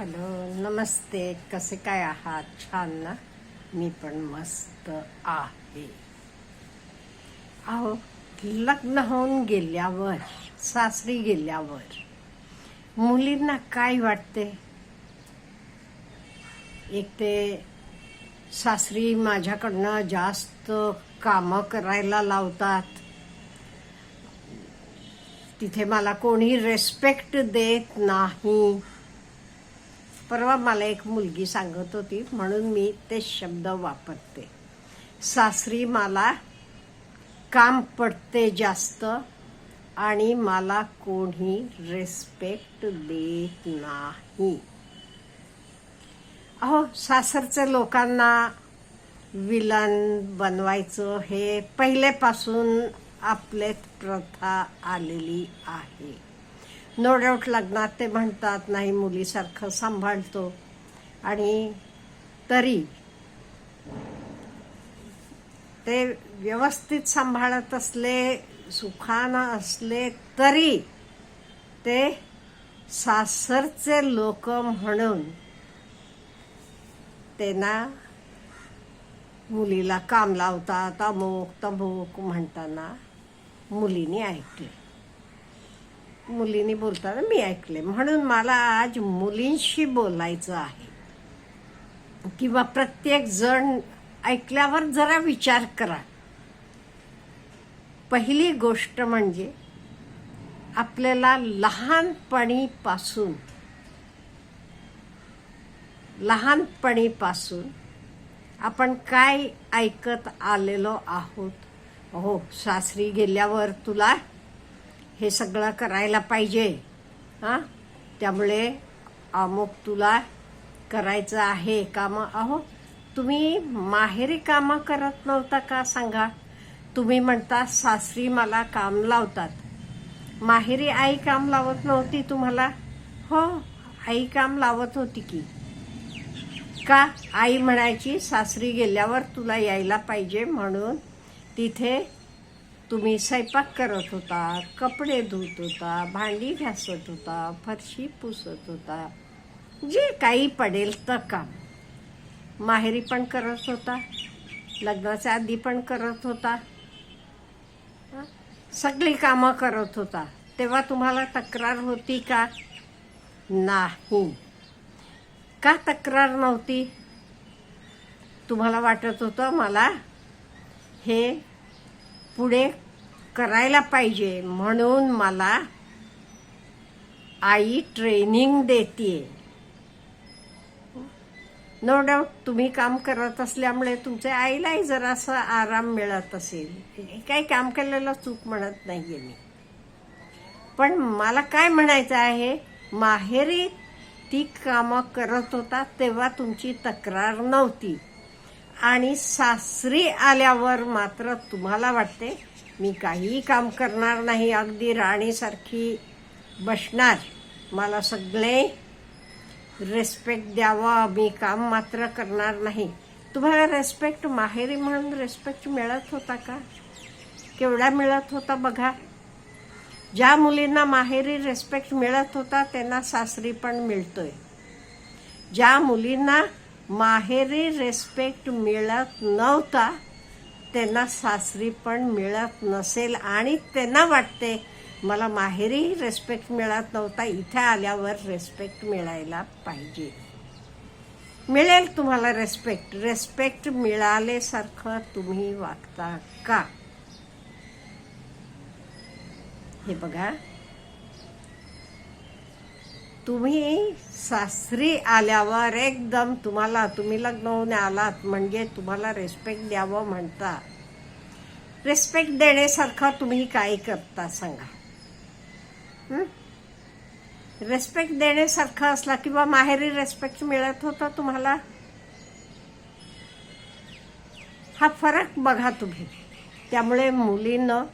Hello नमस्ते. कसे काय आहात? छान ना? मी पण मस्त आहे. अहो लग्न होऊन गेल्यावर सासरी गेल्यावर मुलींना काय वाटते? एक ते सासरी माझ्याकडनं जास्त कामं करायला लावतात. तिथे मला कोणी रेस्पेक्ट देत नाही. परवा मला एक मुलगी सांगत होती म्हणून मी ते शब्द वापरते. सासरी मला काम पडते जास्त आणि मला कोणी रेस्पेक्ट देत नाही. अहो सासरच्या लोकांना विलन बनवायचं हे पहिलेपासून आपल्यात प्रथा आलेली आहे. नो डाऊट लग्नात ते म्हणतात नाही मुलीसारखं सांभाळतो. आणि तरी ते व्यवस्थित सांभाळत असले सुखानं असले तरी ते सासरचे लोक म्हणून त्यांना मुलीला काम लावतात अमोक तमोक म्हणताना मुलीने ऐकले. मुलीने बोलताना मी ऐकले म्हणून मला आज मुलींशी बोलायचं आहे. किंवा प्रत्येक जण ऐकल्यावर जरा विचार करा. पहिली गोष्ट म्हणजे आपल्याला लहानपणीपासून लहानपणीपासून आपण काय ऐकत आलेलो आहोत? हो सासरी गेल्यावर तुला हे सगळं करायला पाहिजे. हां? त्यामुळे अमुक तुला करायचं आहे कामं. अहो तुम्ही माहेरी कामं करत नव्हता का सांगा? तुम्ही म्हणता सासरी मला काम लावतात. माहेरी आई काम लावत नव्हती तुम्हाला? हो आई काम लावत होती की. का? आई म्हणायची सासरी गेल्यावर तुला यायला पाहिजे म्हणून तिथे तुम्ही स्वयंपाक करत होता कपडे धुत होता भांडी घासत होता फरशी पुसत होता जे काही पडेल तर काम. माहेरी पण करत होता लग्नाच्या आधी पण करत होता. सगळी कामं करत होता. तेव्हा तुम्हाला तक्रार होती का? नाही. का तक्रार नव्हती? तुम्हाला वाटत होतं मला हे पुढे करायला पाहिजे. म्हणून मला आई ट्रेनिंग देते नो डाऊट तुम्ही काम करत असल्यामुळे तुमच्या आईलाही जरासा आराम मिळत असेल. हे काही काम केलेलं चूक म्हणत नाहीये मी. पण मला काय म्हणायचं आहे? माहेरी ती कामं करत होता तेव्हा तुमची तक्रार नव्हती. आणि सासरी आल्यावर मात्र तुम्हाला वाटते मी काहीही काम करणार नाही अगदी राणीसारखी बसणार. मला सगळे रेस्पेक्ट द्यावा मी काम मात्र करणार नाही. तुम्हाला रेस्पेक्ट माहेरी म्हणून रेस्पेक्ट मिळत होता का? केवढा मिळत होता बघा. ज्या मुलींना माहेरी रेस्पेक्ट मिळत होता त्यांना सासरी पण मिळतोय. ज्या मुलींना माहेरी रेस्पेक्ट मिळत नव्हता त्यांना सासरी पण मिळत नसेल आणि त्यांना वाटते मला माहेरी रेस्पेक्ट मिळत नव्हता इथे आल्यावर रेस्पेक्ट मिळायला पाहिजे. मिळेल तुम्हाला रेस्पेक्ट रेस्पेक्ट मिळाल्यासारखं तुम्ही वागता का? हे बघा. तुम्ही सासरी आल्यावर एकदम तुम्हाला तुम्ही लग्न होऊन आलात म्हणजे तुम्हाला रेस्पेक्ट द्यावं म्हणता रेस्पेक्ट देण्यासारखं तुम्ही काय करता सांगा? रेस्पेक्ट देण्यासारखं असला किंवा माहेरी रेस्पेक्ट मिळत होता तुम्हाला? हा फरक बघा तुम्ही. त्यामुळे मुलीनं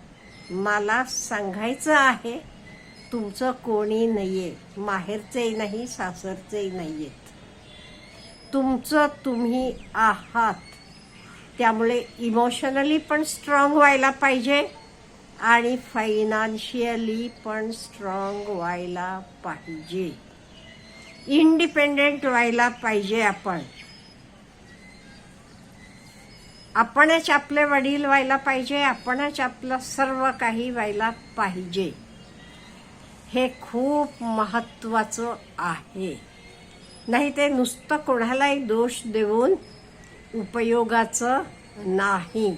मला सांगायचं आहे तुमचं कोणी नाहीये. माहेरचेही नाही सासरचेही नाहीयेत. तुमचं तुम्ही आहात. त्यामुळे इमोशनली पण स्ट्रॉंग व्हायला पाहिजे आणि फायनान्शियली पण स्ट्रॉंग व्हायला पाहिजे. इंडिपेंडेंट व्हायला पाहिजे आपण. आपणच आपले वडील व्हायला पाहिजे आपणच आपलं सर्व काही व्हायला पाहिजे. हे खूप महत्त्वाचं आहे. नाही ते नुसतं कोणालाही दोष देऊन उपयोगाचं नाही.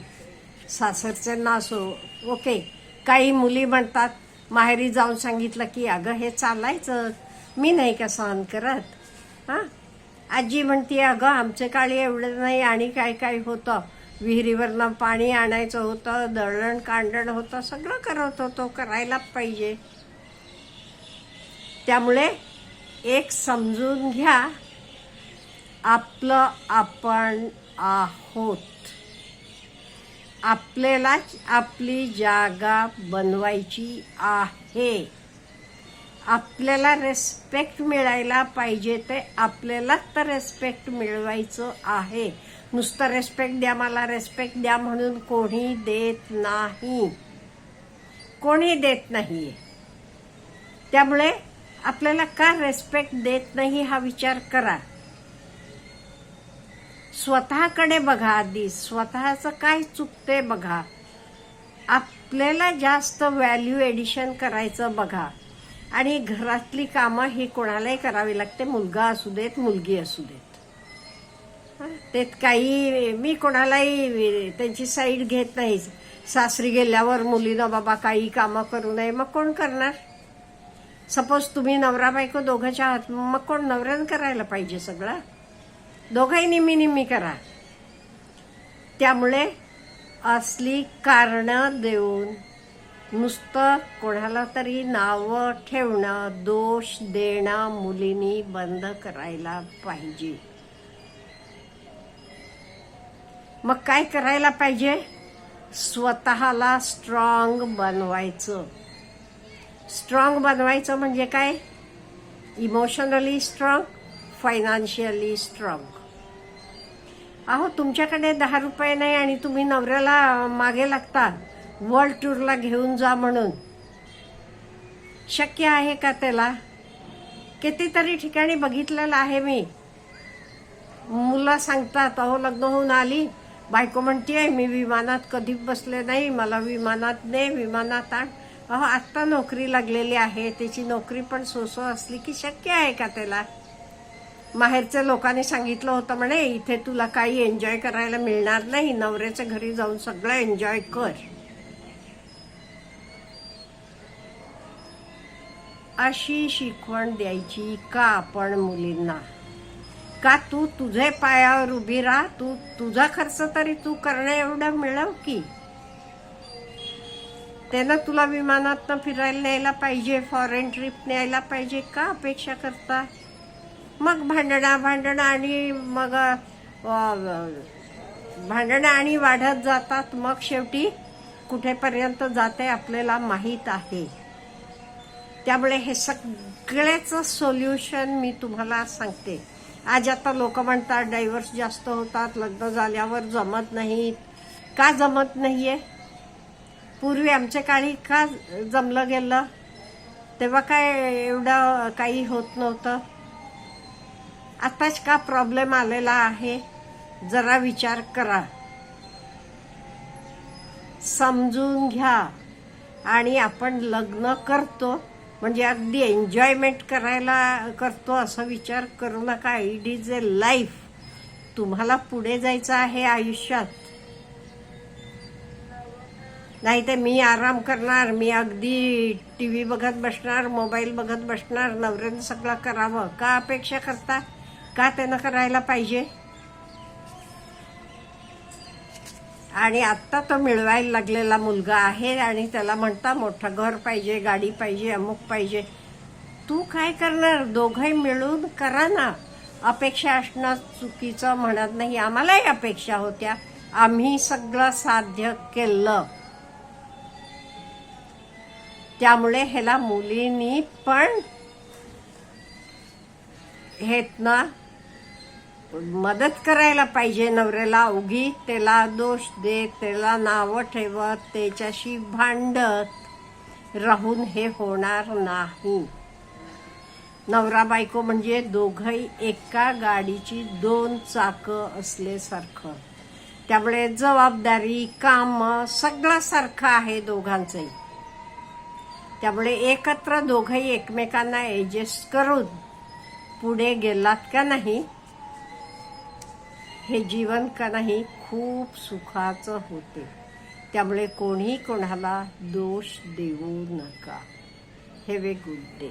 सासरचे नासो. ओके. काही मुली म्हणतात माहेरी जाऊन सांगितलं की अगं हे चालायचं. मी नाही का सहन करत? हां? आजी म्हणते अगं आमच्या काळी एवढं नाही आणि काय काय होतं? विहिरीवरनं पाणी आणायचं होतं दळण कांडण होतं सगळं करत होतो करायला पाहिजे. त्यामुळे एक समजून घ्या आपलं आपण आहोत. आपल्यालाच आपली जागा बनवायची आहे. आपल्याला रेस्पेक्ट मिळायला पाहिजे ते आपल्यालाच तर रेस्पेक्ट मिळवायचं आहे. नुसतं रेस्पेक्ट द्या मला रेस्पेक्ट द्या म्हणून कोणी देत नाही. कोणी देत नाही त्यामुळे आपल्याला का रेस्पेक्ट देत नाही हा विचार करा. स्वतःकडे बघा आधी. स्वतःचं काय चुकते बघा. आपल्याला जास्त व्हॅल्यू एडिशन करायचं बघा. आणि घरातली कामं ही कोणालाही करावी लागते. मुलगा असू देत मुलगी असू देत. तेत काही मी कोणालाही त्यांची साईड घेत नाही. सासरी गेल्यावर मुलीनं बाबा काही कामं करू नये. मग कोण करणार? सपोज तुम्ही नवरा बायको दोघांच्या आहात मग कोण नवऱ्यानं करायला पाहिजे सगळं? दोघंही निम्मी निम्मी करा. त्यामुळे असली कारणं देऊन नुसतं कोणाला तरी नावं ठेवणं दोष देणं मुलींनी बंद करायला पाहिजे. मग काय करायला पाहिजे? स्वतःला स्ट्रॉंग बनवायचं. स्ट्रॉंग बनवायचं म्हणजे काय इमोशनली स्ट्रॉंग फायनान्शियली स्ट्रॉंग अहो तुमच्याकडे दहा रुपये नाही आणि तुम्ही नवऱ्याला मागे लागता. वर्ल्ड टूरला घेऊन जा म्हणून. शक्य आहे का त्याला? कितीतरी ठिकाणी बघितलेलं आहे मी. मुलं सांगतात अहो लग्न होऊन आली. बायको म्हणते मी विमानात कधी बसले नाही. मला विमानात ने विमानात आण. अहो आत्ता नोकरी लागलेली आहे. त्याची नोकरी पण सोसो असली की शक्य आहे का त्याला? माहेरच्या लोकांनी सांगितलं होतं म्हणे इथे तुला काही एन्जॉय करायला मिळणार नाही. नवऱ्याच्या घरी जाऊन सगळं एन्जॉय कर. अशी शिकवण द्यायची का आपण मुलींना? का तू तुझे पायावर उभी राहा? तू तुझा खर्च तरी तू करण्या एवढं मिळव की? त्यानं तुला विमानातनं फिरायला न्यायला पाहिजे फॉरेन ट्रिप न्यायला पाहिजे का अपेक्षा करता? मग भांडणा भांडणं आणि मग भांडणं आणि वाढत जातात. मग शेवटी कुठेपर्यंत जाते आपल्याला माहीत आहे. त्यामुळे हे सगळ्याचं सोल्युशन मी तुम्हाला सांगते. आज आता लोक म्हणतात डायव्हर्स जास्त होतात लग्न झाल्यावर जमत नाहीत. का जमत नाही आहे पूर्वी आमच्या काळी का जमलं गेलं? तेव्हा काय एवढं काही होत नव्हतं. आताच का प्रॉब्लेम आलेला आहे? जरा विचार करा. समजून घ्या. आणि आपण लग्न करतो. म्हणजे अगदी एन्जॉयमेंट करायला करतो असा विचार करू नका. इट इज अ लाईफ तुम्हाला पुढे जायचं आहे आयुष्यात. नाही तर मी आराम करणार मी अगदी टी व्ही बघत बसणार मोबाईल बघत बसणार नवऱ्यानं सगळं करावं. का अपेक्षा करता? का त्यानं करायला पाहिजे? आणि आत्ता तो मिळवायला लागलेला मुलगा आहे आणि त्याला म्हणता मोठं घर पाहिजे गाडी पाहिजे अमुक पाहिजे. तू काय करणार? दोघंही मिळून करा ना. अपेक्षा असणं चुकीचं म्हणत नाही. आम्हालाही अपेक्षा होत्या. आम्ही सगळं साध्य केलं. त्यामुळे ह्याला मुलींनी पण हेत ना मदत करायला पाहिजे नवऱ्याला. उगी त्याला दोष देत त्याला नावं ठेवत त्याच्याशी भांडत राहून हे होणार नाही. नवरा बायको म्हणजे दोघही एका गाडीची दोन चाकं असल्यासारखं. त्यामुळे जबाबदारी काम सगळं सारखं आहे दोघांचंही. त्यामुळे एकत्र दोघंही एकमेकांना ॲडजस्ट करून पुढे गेलात का नाही हे जीवन का नाही खूप सुखाचं होते. त्यामुळे कोणीही कोणाला दोष देऊ नका. हे वे गुड डे